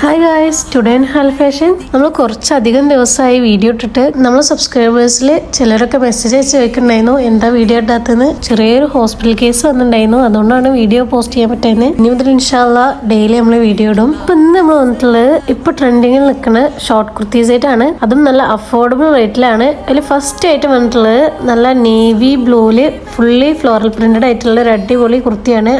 Hi guys today and ഹാൽ fashion നമ്മൾ കുറച്ചധികം ദിവസമായി വീഡിയോ ഇട്ടിട്ട് നമ്മൾ സബ്സ്ക്രൈബേഴ്സിൽ ചിലരൊക്കെ മെസ്സേജ് അയച്ച് വെക്കുന്നുണ്ടായിരുന്നു. എന്താ വീഡിയോ ഇട്ടാത്തതെന്ന് ചെറിയൊരു ഹോസ്പിറ്റൽ കേസ് വന്നിട്ടുണ്ടായിരുന്നു. അതുകൊണ്ടാണ് വീഡിയോ പോസ്റ്റ് ചെയ്യാൻ പറ്റുന്നത് ഇനി മുതൽ ഇൻഷാല്ല ഡെയിലി നമ്മൾ വീഡിയോ ഇടും. ഇപ്പം ഇന്ന് നമ്മൾ വന്നിട്ടുള്ളത് ഇപ്പം ട്രെൻഡിങ്ങിൽ നിൽക്കുന്ന ഷോർട്ട് കുർത്തീസ് ആയിട്ടാണ്. അതും നല്ല അഫോർഡബിൾ റേറ്റിലാണ് അതിൽ ഫസ്റ്റ് ആയിട്ട് വന്നിട്ടുള്ളത് നല്ല നേവി ബ്ലൂവിൽ ഫുള്ളി ഫ്ലോറൽ പ്രിന്റഡ് ആയിട്ടുള്ള ഒരു അടിപൊളി കുർത്തിയാണ്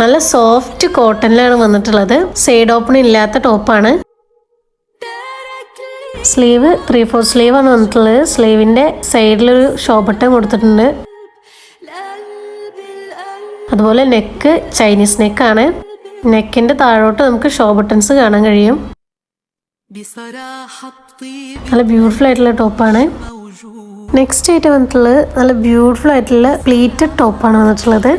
നല്ല സോഫ്റ്റ് കോട്ടണിലാണ് വന്നിട്ടുള്ളത്. സൈഡ് ഓപ്പൺ ഇല്ലാത്ത ടോപ്പാണ് സ്ലീവ് ത്രീ ഫോർ സ്ലീവ് ആണ് വന്നിട്ടുള്ളത്. സ്ലീവിന്റെ സൈഡിലൊരു ഷോബട്ടം കൊടുത്തിട്ടുണ്ട്. അതുപോലെ നെക്ക് ചൈനീസ് നെക്കാണ് നെക്കിന്റെ താഴോട്ട് നമുക്ക് ഷോ ബട്ടൺസ് കാണാൻ കഴിയും. നല്ല ബ്യൂട്ടിഫുൾ ആയിട്ടുള്ള ടോപ്പാണ് നെക്സ്റ്റ് ആയിട്ട് വന്നിട്ടുള്ളത് നല്ല ബ്യൂട്ടിഫുൾ ആയിട്ടുള്ള പ്ലീറ്റഡ് ടോപ്പാണ് വന്നിട്ടുള്ളത്.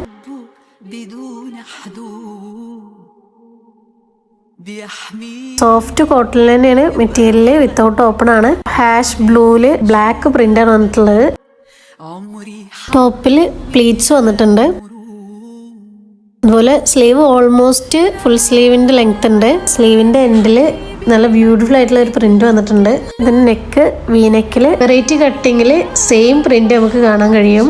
സോഫ്റ്റ് കോട്ടൺ തന്നെയാണ് മെറ്റീരിയൽ വിത്തൗട്ട് ഓപ്പൺ ആണ്. ഹാഷ് ബ്ലൂൽ ബ്ലാക്ക് പ്രിന്റ് ആണ് വന്നിട്ടുള്ളത്. ടോപ്പിൽ പ്ലീറ്റ്സ് വന്നിട്ടുണ്ട്. അതുപോലെ സ്ലീവ് ഓൾമോസ്റ്റ് ഫുൾ സ്ലീവിന്റെ ലെങ്ത് ഉണ്ട്. സ്ലീവിന്റെ എൻഡിൽ നല്ല ബ്യൂട്ടിഫുൾ ആയിട്ടുള്ള ഒരു പ്രിന്റ് വന്നിട്ടുണ്ട്. ഇതിന് നെക്ക് വീനെക്കിൽ വെറൈറ്റി കട്ടിങ്ങിൽ സെയിം പ്രിന്റ് നമുക്ക് കാണാൻ കഴിയും.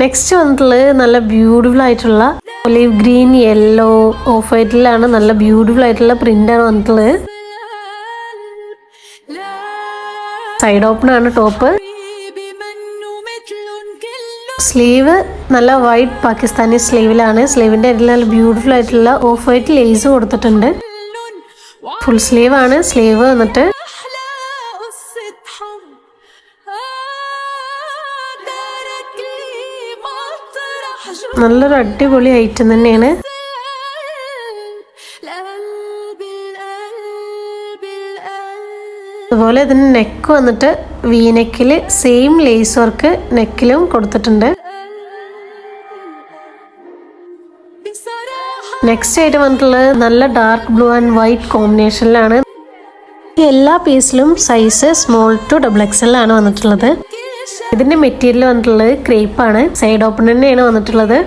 നെക്സ്റ്റ് വന്നിട്ടുള്ളത് നല്ല ബ്യൂട്ടിഫുൾ ആയിട്ടുള്ള ഒലീവ് ഗ്രീൻ യെല്ലോ ഓഫ് വൈറ്റിലാണ് നല്ല ബ്യൂട്ടിഫുൾ ആയിട്ടുള്ള പ്രിന്റാണ് വന്നിട്ടുള്ളത്. സൈഡ് ഓപ്പൺ ആണ് ടോപ്പ് സ്ലീവ് നല്ല വൈറ്റ് പാകിസ്ഥാനി സ്ലീവിലാണ് സ്ലീവിന്റെ അതിൽ നല്ല ബ്യൂട്ടിഫുൾ ആയിട്ടുള്ള ഓഫ് വൈറ്റ് ലേസ് കൊടുത്തിട്ടുണ്ട്. ഫുൾ സ്ലീവ് ആണ്. സ്ലീവ് വന്നിട്ട് നല്ലൊരു അടിപൊളി ഐറ്റം തന്നെയാണ്. അതുപോലെ ഇതിന് നെക്ക് വന്നിട്ട് വീനെക്കിൽ സെയിം ലേസ് വർക്ക് നെക്കിലും കൊടുത്തിട്ടുണ്ട്. നെക്സ്റ്റ് ആയിട്ട് വന്നിട്ടുള്ളത് നല്ല ഡാർക്ക് ബ്ലൂ ആൻഡ് വൈറ്റ് കോമ്പിനേഷനിലാണ് എല്ലാ പീസിലും size small to double X L ആണ് വന്നിട്ടുള്ളത്. ഇതിന്റെ മെറ്റീരിയൽ വന്നിട്ടുള്ളത് ക്രേപ്പ് ആണ് സൈഡ് ഓപ്പൺ തന്നെയാണ് വന്നിട്ടുള്ളത്.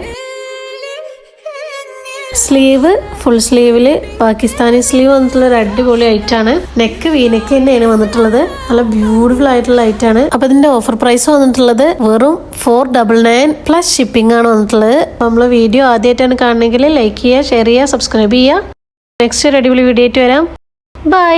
സ്ലീവ് ഫുൾ സ്ലീവിൽ പാകിസ്ഥാനി സ്ലീവ് വന്നിട്ടുള്ള ഒരു അടിപൊളി ആണ്. നെക്ക് വീനക്ക് തന്നെയാണ് വന്നിട്ടുള്ളത്. നല്ല ബ്യൂട്ടിഫുൾ ആയിട്ടുള്ള ഐറ്റം ആണ്. അപ്പൊ ഇതിന്റെ ഓഫർ പ്രൈസ് വന്നിട്ടുള്ളത് വെറും four double nine plus shipping ആണ് വന്നിട്ടുള്ളത്. അപ്പൊ നമ്മൾ വീഡിയോ ആദ്യമായിട്ടാണ് കാണണമെങ്കിൽ ലൈക്ക് ചെയ്യുക ഷെയർ ചെയ്യുക സബ്സ്ക്രൈബ് ചെയ്യുക. നെക്സ്റ്റ് ഒരു അടിപൊളി വീഡിയോ ആയിട്ട് വരാം. ബൈ